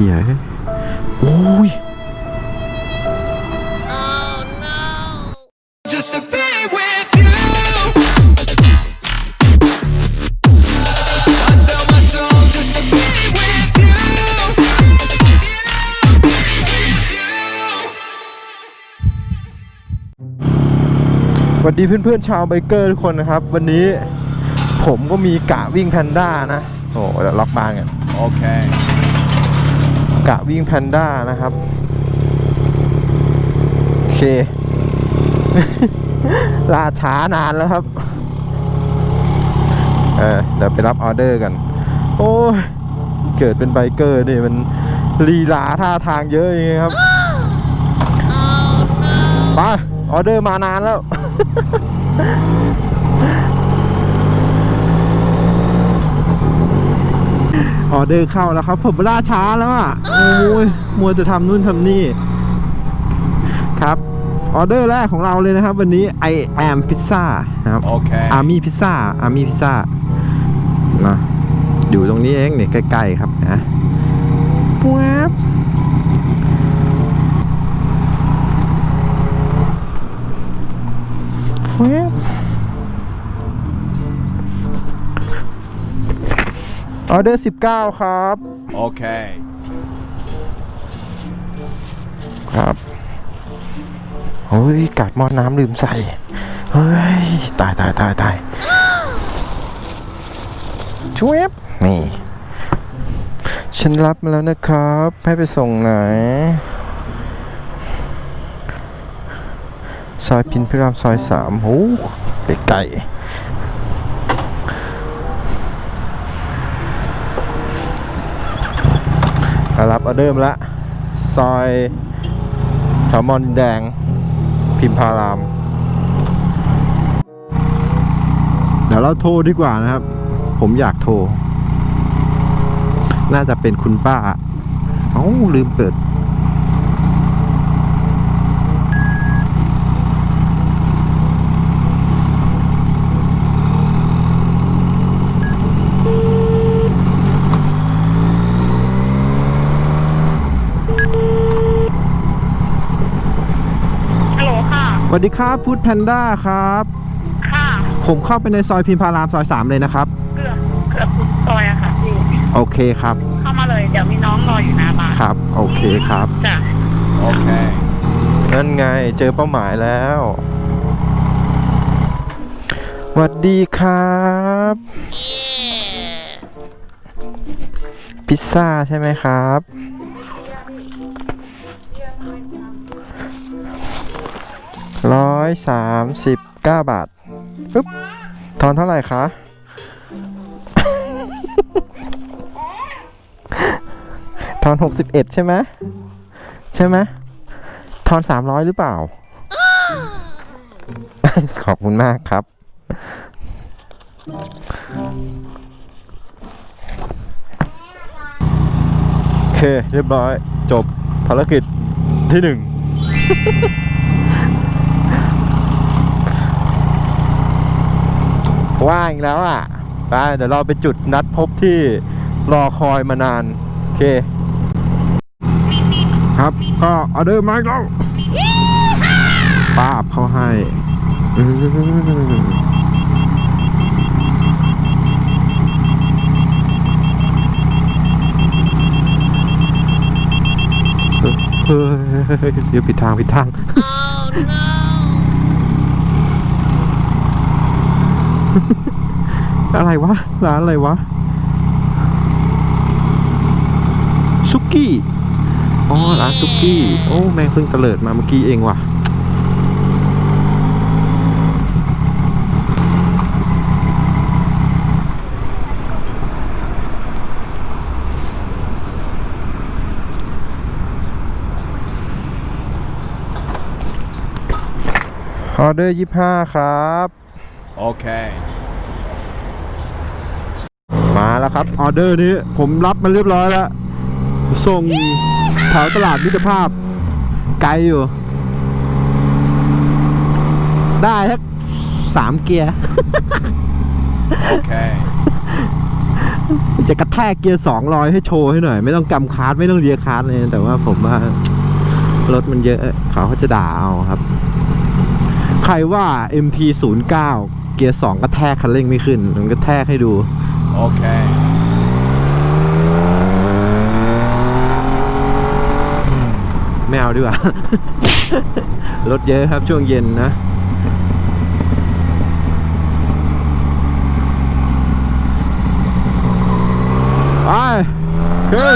ฮียโอ้ย just to be with you. I sell my soul just to be with you. สวัสดีเพื่อนๆชาวไบเกอร์ทุกคนนะครับ วันนี้ผมก็มีกะวิ่งแพนด้านะ โอ้เดี๋ยวล็อกบ้านกัน Okay. กะวิ่งแพนด้านะครับโอเค ลาช้านานแล้วครับ เออเดี๋ยวไปรับออเดอร์กัน โอ้ยเกิดเป็นไบเกอร์นี่มันลีลาท่าทางเยอะอย่างเงี้ยครับไปออเดอร์มานานแล้ว ออเดอร์เข้าแล้วครับผมล่าช้าแล้วอะโอ้ยมัวจะทำนู่นทำนี่ ครับออเดอร์แรกของเราเลยนะครับ วันนี้ I am pizza นะครับ Okay. อาร์มี่พิซซ่าอาร์มี่พิซซ่านะอยู่ตรงนี้เองเนี่ยใกล้ๆครับนะฟูบฟูบ ออเดอร์19 ครับ Okay. ครับเฮ้ยกัดหม้อน้ำลืมใส่ เฮ้ย ตายตายตายตายช่วยบนี่ ฉันรับมาแล้วนะครับ ให้ไปส่งไหนซอยพินพิรามซอยสามโอ้ไกลๆอะ รับออเดอร์มาละซอยแถวมอนดินแดง พิมพาราม เดี๋ยวเราโทรดีกว่านะครับ ผมอยากโทร น่าจะเป็นคุณป้า เอ้าลืมเปิด ฮัลโหลค่ะ สวัสดีครับฟู้ดแพนด้าครับ ค่ะ ผมเข้าไปในซอยพิมพารามซอย3เลยนะครับ เกือบเกือบทุกซอยอะค่ะพี่ โอเคครับ เข้ามาเลย เดี๋ยวมีน้องรออยู่หน้าบ้านครับ โอเคครับ จ้ะ Okay. นั่นไงเจอเป้าหมายแล้วสวัสดีครับ พิซซ่าใช่ไหมครับ ร้อยสามสิบเก้าบาทปึ๊บทอนเท่าไหร่คะทอนหกสิบเอ็ดใช่ไหมใช่ไหมทอนสามร้อยหรือเปล่า ขอบคุณมากครับ โอเค เรียบร้อย จบภารกิจที่หนึ่ง ว่างอีกแล้วอะไปเดี๋ยวเราไปจุดนัดพบที่รอคอยมานาน โอเค ครับก็ออเดอร์มาอีกแล้วป้าบเขาให้เฮ้ยเดี๋ยวผิดทางผิดทาง อะไรวะ ร้านอะไรวะ ซุกี้ อ๋อ ร้านซุกี้ โอ้ แม่งเพิ่งเตลิดมาเมื่อกี้เองว่ะ ออเดอร์ยี่ห้าครับ Okay. มาแล้วครับออเดอร์นี้ผมรับมาเรียบร้อยแล้ว ส่งแถวตลาดมิตรภาพ ไกลอยู่ ได้ทักสามเกียร์ Okay. จะกระแทกเกียร์สองลอยให้โชว์ให้หน่อย ไม่ต้องกำคาร์ดไม่ต้องเลียคาร์ดเลย แต่ว่าผมว่ารถมันเยอะเขาก็จะด่าเอาครับ ใครว่า MT 0 9เกียร์สองกระแทกคันเร่งไม่ขึ้น มันกระแทกให้ดู Okay. ไม่เอาดีกว่า รถเยอะครับช่วงเย็นนะ ไปเฮ้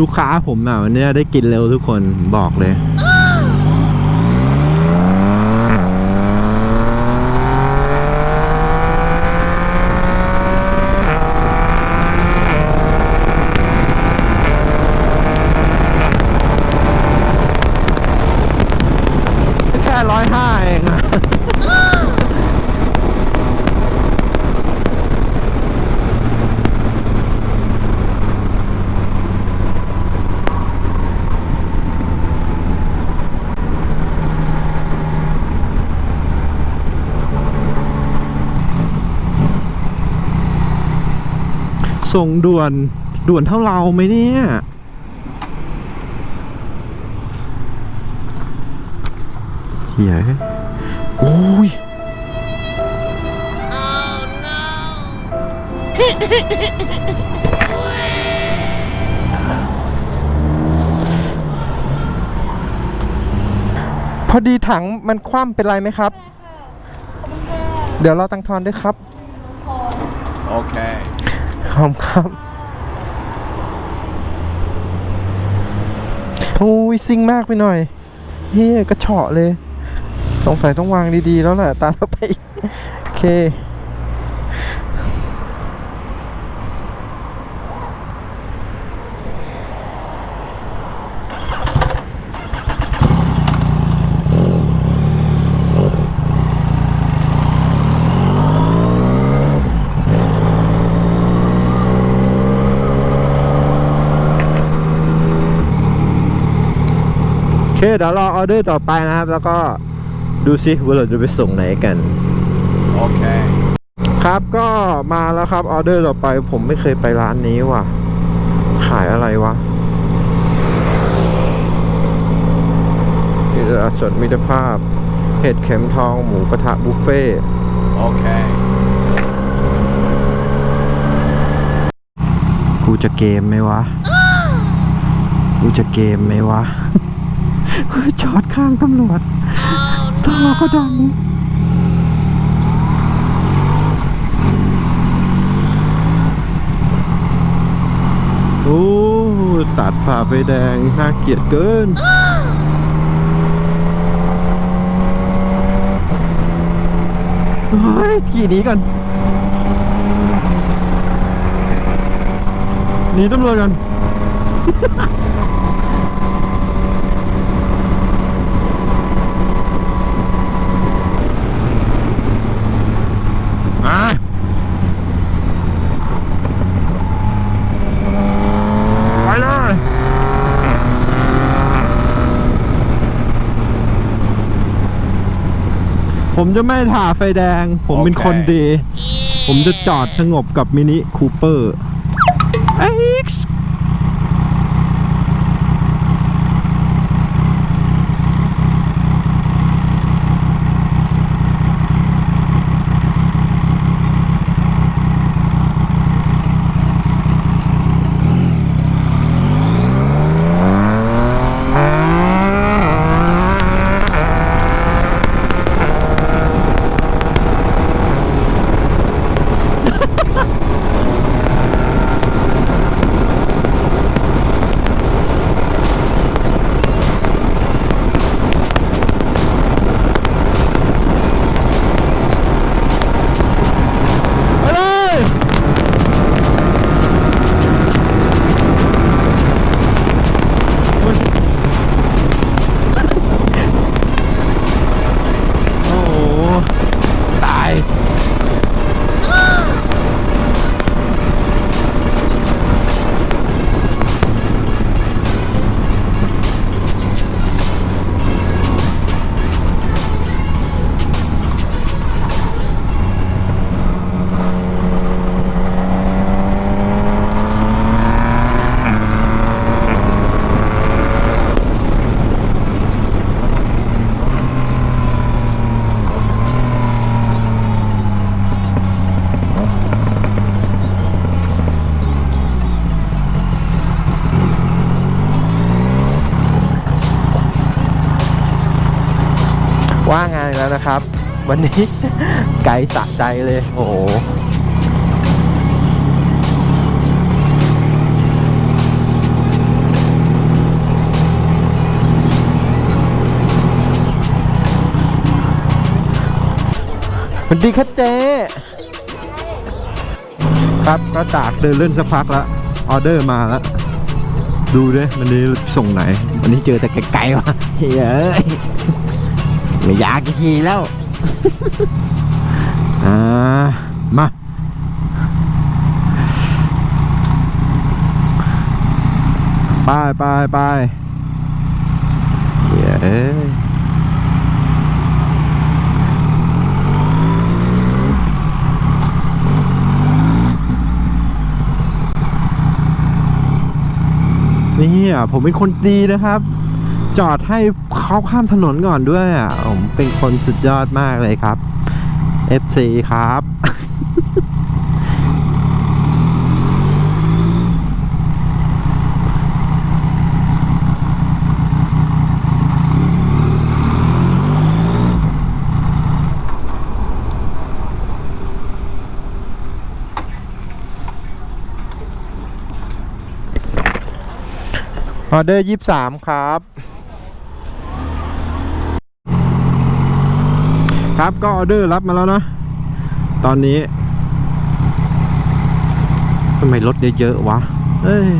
ลูกค้าผมอะวันเนี้ยได้กินเร็วทุกคนบอกเลยแค่ร้อยห้าเองอะ ส่งด่วนด่วนเท่าเราไหมเนี่ยเฮียโอ้ย พอดีถังมันคว่ำเป็นไรไหมครับ เดี๋ยวเราตังทอนด้วยครับ Okay. อมครับโอ้ยซิงมากไปหน่อยเฮ้ยกระเฉาะเลยสงสัยต้องวางดีๆแล้วแหละตามต่อไปโอเค เคเดี๋ยวรอออเดอร์ต่อไปนะครับ แล้วก็ดูซิว่าเราจะไปส่งไหนกัน Okay. ครับก็มาแล้วครับออเดอร์ต่อไป ผมไม่เคยไปร้านนี้ว่ะ ขายอะไรวะนี่ตลาดสดมิตรภาพ เห็ดเข็มทองหมูกระทะบุฟเฟ่ต์ Okay. กูจะเกมไหมวะ กูจะเกมไหมวะกู จอดข้างตำรวจตอก็ดังโอ้ตัดผ่าไฟแดง น่าเกลียดเกินเฮ้ยขี่หนีก่อนหนีตำรวจก่อน มาไปเลย ผมจะไม่ถ่าไฟแดง ผมเป็นคนดี ผมจะจอดสงบกับมินิคูเปอร์ X วันนี้ ไกลสะใจเลย โอ้โหสวัสดีครับเจ๊ครับก็จากเดินเล่นสักพักแล้วออเดอร์มาแล้วดูด้วยวันนี้ส่งไหน วันนี้เจอแต่ไกลๆว่ะเฮ้ยเอ้ยไม่อยากจะขี่แล้ว อ่ามาไปไปไปเย้นี่อะผมเป็นคนดีนะครับ จอดให้เขาข้ามถนนก่อนด้วยอะผมเป็นคนสุดยอดมากเลยครับ FC ครับ ออเดอร์ยี่สามครับ ครับก็ออเดอร์รับมาแล้วนะตอนนี้ทำไมรถเยอะๆวะเอ้ย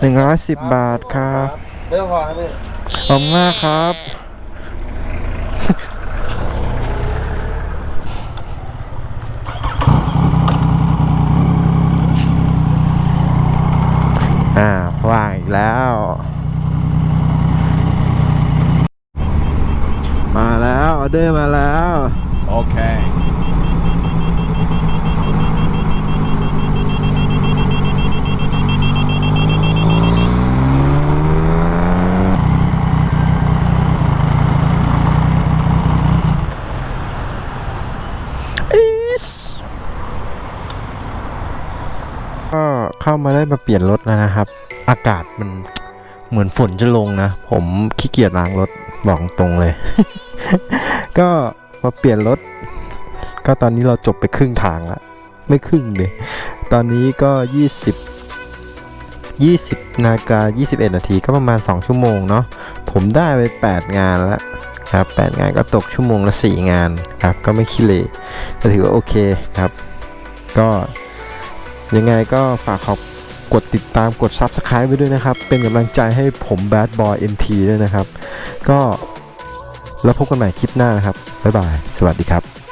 หนึ่งร้อยสิบบาทครับ ไม่ต้องพอครับพี่ ขอบคุณมากครับ อ่าว่างอีกแล้ว มาแล้วออเดอร์มาแล้ว Okay. ก็ เข้ามาได้มาเปลี่ยนรถแล้วนะครับ อากาศมันเหมือนฝนจะลงนะ ผมขี้เกียจล้างรถบอกตรงเลย ก็มาเปลี่ยนรถ ก็ตอนนี้เราจบไปครึ่งทางล้วไม่ครึ่งเลยตอนนี้ก็ 20 20นาฬิกา21 นาทีก็ประมาณ 2 ชั่วโมงเนาะผมได้ไป 8 งานแล้วครับ8งานก็ตกชั่วโมงละ 4 งานครับก็ไม่ขี้เหร่ก็ถือว่าโอเคครับ ก็ ยังไงก็ฝากขอบกดติดตามกด Subscribe ไว้ด้วยนะครับ เป็นกำลังใจให้ผม Bad Boy MT ด้วยนะครับ ก็แล้วพบกันใหม่คลิปหน้านะครับ บ๊ายบาย สวัสดีครับ